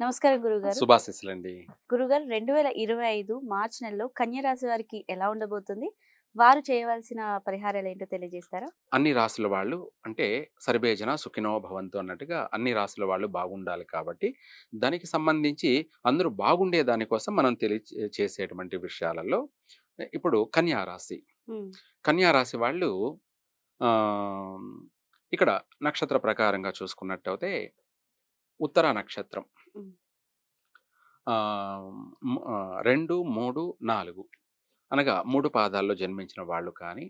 నమస్కారం గురుగారు. శుభాశిస్సులండి. గురుగారు రెండు వేల ఇరవై ఐదు మార్చి నెలలో కన్య రాశి వారికి ఎలా ఉండబోతుంది? వారు చేయవలసిన పరిహారాలు ఏంటో తెలియజేస్తారా? అన్ని రాసుల వాళ్ళు అంటే సర్వేజన సుఖినో భవంతు అన్నట్టుగా అన్ని రాసుల వాళ్ళు బాగుండాలి కాబట్టి దానికి సంబంధించి అందరూ బాగుండే దానికోసం మనం తెలియ చేసేటువంటి విషయాలలో ఇప్పుడు కన్యా రాశి. కన్యా రాశి వాళ్ళు ఆ, ఇక్కడ నక్షత్ర ప్రకారంగా చూసుకున్నట్టయితే ఉత్తర నక్షత్రం రెండు మూడు నాలుగు అనగా మూడు పాదాల్లో జన్మించిన వాళ్ళు కానీ.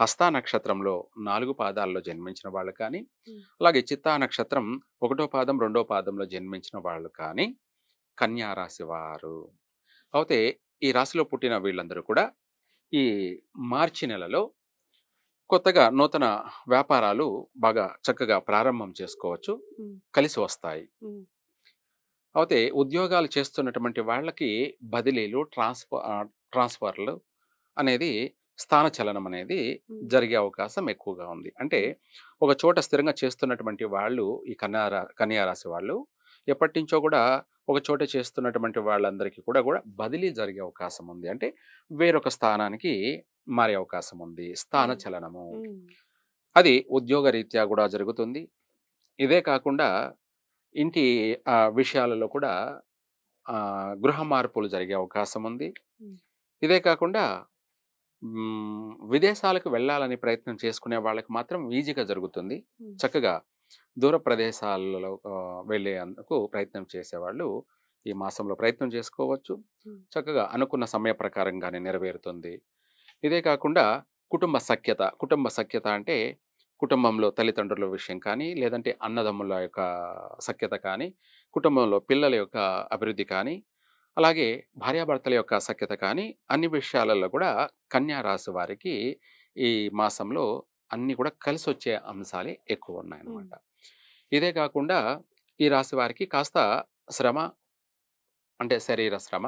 హస్తా నక్షత్రంలో నాలుగు పాదాల్లో జన్మించిన వాళ్ళు కానీ. అలాగే చిత్తా నక్షత్రం ఒకటో పాదం రెండో పాదంలో జన్మించిన వాళ్ళు కానీ కన్యా రాశి వారు అయితే ఈ రాశిలో పుట్టిన వీళ్ళందరూ కూడా ఈ మార్చి నెలలో కొత్తగా నూతన వ్యాపారాలు బాగా చక్కగా ప్రారంభం చేసుకోవచ్చు. కలిసి వస్తాయి. అయితే ఉద్యోగాలు చేస్తున్నటువంటి వాళ్ళకి బదిలీలు ట్రాన్స్ఫర్ ట్రాన్స్ఫర్లు అనేది స్థాన చలనం అనేది. జరిగే అవకాశం ఎక్కువగా ఉంది. అంటే ఒక చోట స్థిరంగా చేస్తున్నటువంటి వాళ్ళు ఈ కన్యా రా- కన్యా రాశి వాళ్ళు ఎప్పటి నుంచో కూడా ఒక చోట చేస్తున్నటువంటి వాళ్ళందరికీ కూడా కూడా బదిలీ జరిగే అవకాశం ఉంది. అంటే వేరొక స్థానానికి మారే అవకాశం ఉంది స్థాన. చలనము అది ఉద్యోగ రీత్యా కూడా జరుగుతుంది ఇదే కాకుండా ఇంటి విషయాలలో కూడా గృహ మార్పులు జరిగే అవకాశం ఉంది. ఇదే కాకుండా విదేశాలకు వెళ్ళాలని ప్రయత్నం చేసుకునే వాళ్ళకి మాత్రం ఈజీగా జరుగుతుంది. చక్కగా దూర ప్రదేశాలలో వెళ్ళేందుకు ప్రయత్నం చేసేవాళ్ళు ఈ మాసంలో ప్రయత్నం చేసుకోవచ్చు. చక్కగా అనుకున్న సమయ ప్రకారంగానే నెరవేరుతుంది ఇదే కాకుండా కుటుంబ సఖ్యత. కుటుంబ సఖ్యత అంటే కుటుంబంలో తల్లిదండ్రుల విషయం కానీ లేదంటే అన్నదమ్ముల యొక్క సఖ్యత కానీ కుటుంబంలో పిల్లల యొక్క అభివృద్ధి కానీ అలాగే భార్యాభర్తల యొక్క సఖ్యత కానీ అన్ని విషయాలలో కూడా కన్యా రాశి వారికి ఈ మాసంలో అన్ని కూడా కలిసి వచ్చే అంశాలే ఎక్కువ ఉన్నాయన్నమాట. ఇదే కాకుండా ఈ రాశి వారికి కాస్త శ్రమ అంటే శరీర శ్రమ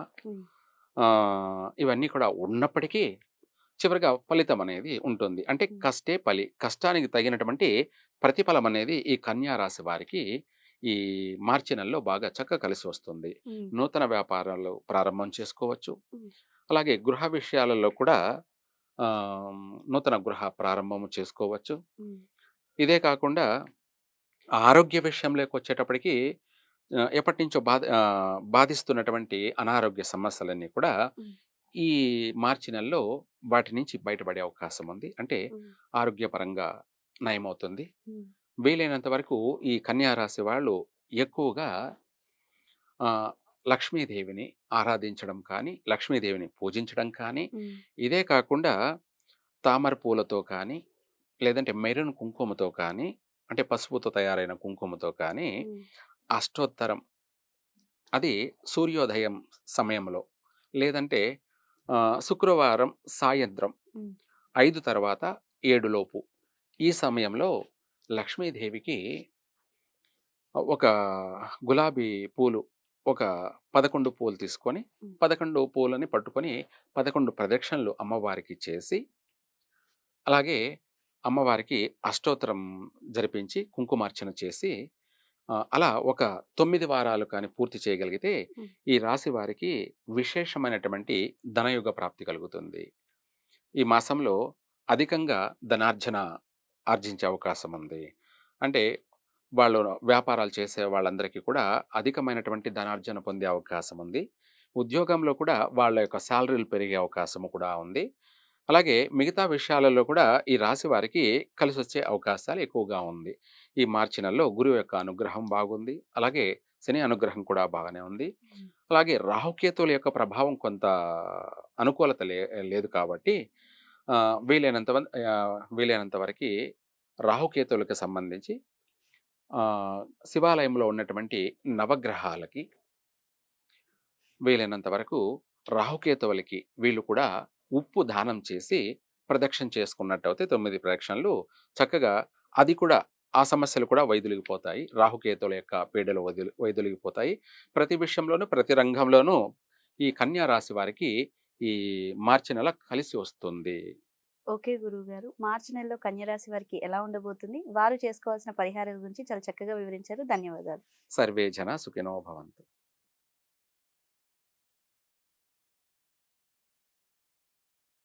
ఇవన్నీ కూడా ఉన్నప్పటికీ చివరిగా ఫలితం అనేది ఉంటుంది అంటే. కష్టే ఫలి కష్టానికి తగినటువంటి ప్రతిఫలం అనేది ఈ కన్యా రాశి వారికి ఈ మార్చి నెలలో బాగా చక్కగా కలిసి వస్తుంది నూతన వ్యాపారాలు ప్రారంభం చేసుకోవచ్చు. అలాగే గృహ విషయాలలో కూడా నూతన గృహ ప్రారంభం చేసుకోవచ్చు ఇదే కాకుండా ఆరోగ్య విషయంలోకి వచ్చేటప్పటికి ఎప్పటి నుంచో బాధ బాధిస్తున్నటువంటి అనారోగ్య సమస్యలన్నీ కూడా. ఈ మార్చి నెలలో వాటి నుంచి బయటపడే అవకాశం ఉంది అంటే ఆరోగ్యపరంగా నయమవుతుంది. వీలైనంత వరకు ఈ కన్యా రాశి వాళ్ళు ఎక్కువగా లక్ష్మీదేవిని ఆరాధించడం కానీ లక్ష్మీదేవిని పూజించడం కానీ ఇదే కాకుండా తామర పూలతో కానీ లేదంటే మెరూన్ కుంకుమతో కానీ అంటే పసుపుతో తయారైన కుంకుమతో కానీ. అష్టోత్తరం అది సూర్యోదయం సమయంలో లేదంటే శుక్రవారం సాయంత్రం. ఐదు తర్వాత ఏడులోపు ఈ సమయంలో లక్ష్మీదేవికి ఒక గులాబీ పూలు ఒక పదకొండు పూలు తీసుకొని. పదకొండు పూలని పట్టుకొని పదకొండు ప్రదక్షిణలు అమ్మవారికి చేసి అలాగే అమ్మవారికి అష్టోత్తరం జరిపించి కుంకుమార్చన చేసి అలా ఒక తొమ్మిది వారాలు కానీ పూర్తి చేయగలిగితే. ఈ రాశి వారికి విశేషమైనటువంటి ధనయుగ ప్రాప్తి కలుగుతుంది. ఈ మాసంలో అధికంగా ధనార్జన ఆర్జించే అవకాశం ఉంది. అంటే వాళ్ళు వ్యాపారాలు చేసే వాళ్ళందరికీ కూడా అధికమైనటువంటి ధనార్జన పొందే అవకాశం ఉంది. ఉద్యోగంలో కూడా వాళ్ళ యొక్క శాలరీలు పెరిగే అవకాశం కూడా ఉంది. అలాగే మిగతా విషయాలలో కూడా ఈ రాశి వారికి కలిసి వచ్చే అవకాశాలు ఎక్కువగా ఉంది. ఈ మార్చి నెలలో గురువు యొక్క అనుగ్రహం బాగుంది. అలాగే శని అనుగ్రహం కూడా బాగానే ఉంది. అలాగే రాహుకేతువుల యొక్క ప్రభావం కొంత అనుకూలత లేదు కాబట్టి వీలైనంత వీలైనంత వరకు రాహుకేతువులకు సంబంధించి శివాలయంలో ఉన్నటువంటి నవగ్రహాలకి వీలైనంత వరకు రాహుకేతువులకి వీళ్ళు కూడా ఉప్పు దానం చేసి ప్రదక్షిణ చేసుకున్నట్టయితే తొమ్మిది ప్రదక్షిణలు. చక్కగా అది కూడా ఆ సమస్యలు కూడా వైదొలిగిపోతాయి. రాహుకేతువుల యొక్క పీడలు వదిలి వైదొలిగిపోతాయి. ప్రతి విషయంలోనూ ప్రతి రంగంలోనూ ఈ కన్యా రాశి వారికి ఈ మార్చి నెల కలిసి వస్తుంది. ఓకే గురువు గారు మార్చి నెలలో కన్యరాశి వారికి ఎలా ఉండబోతుంది? వారు చేసుకోవాల్సిన పరిహారాల గురించి చాలా చక్కగా వివరించారు. ధన్యవాదాలు. సర్వే జన సుఖినో భవంతు.